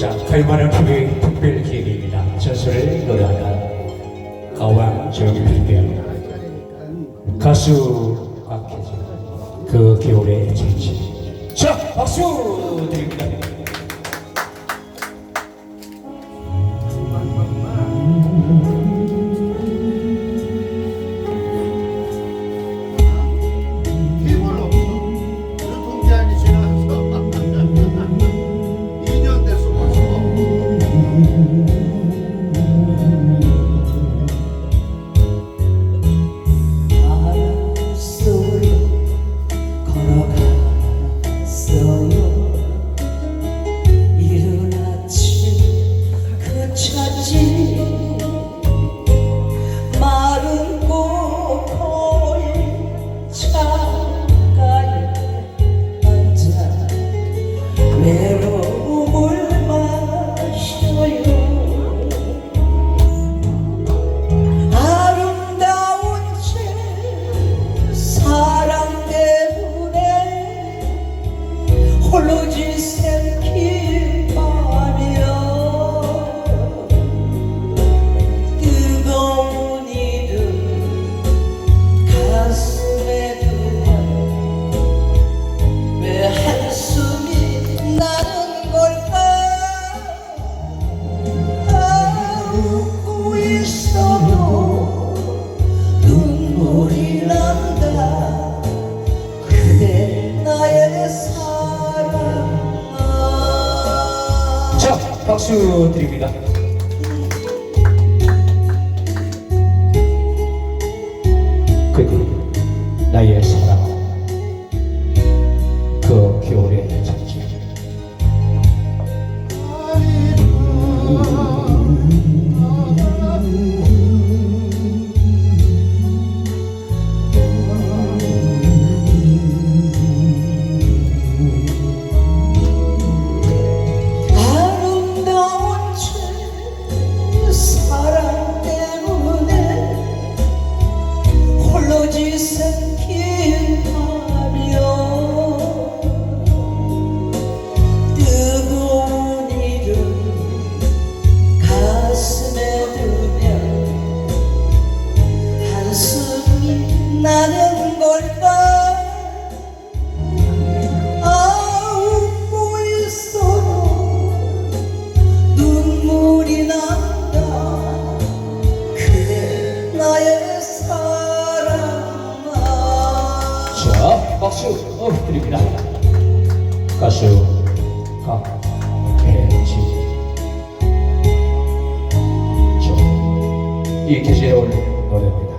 자, 팔만한 품의 특별 기획입니다. 저술을 노래하는 가왕 정필배 가수 박혜진 그 겨울의 정치 자 박수 드립니다. 박수 드립니다. you said cachorro, oh, obrigado. Cachorro, capete. E que geolho, é olha bem.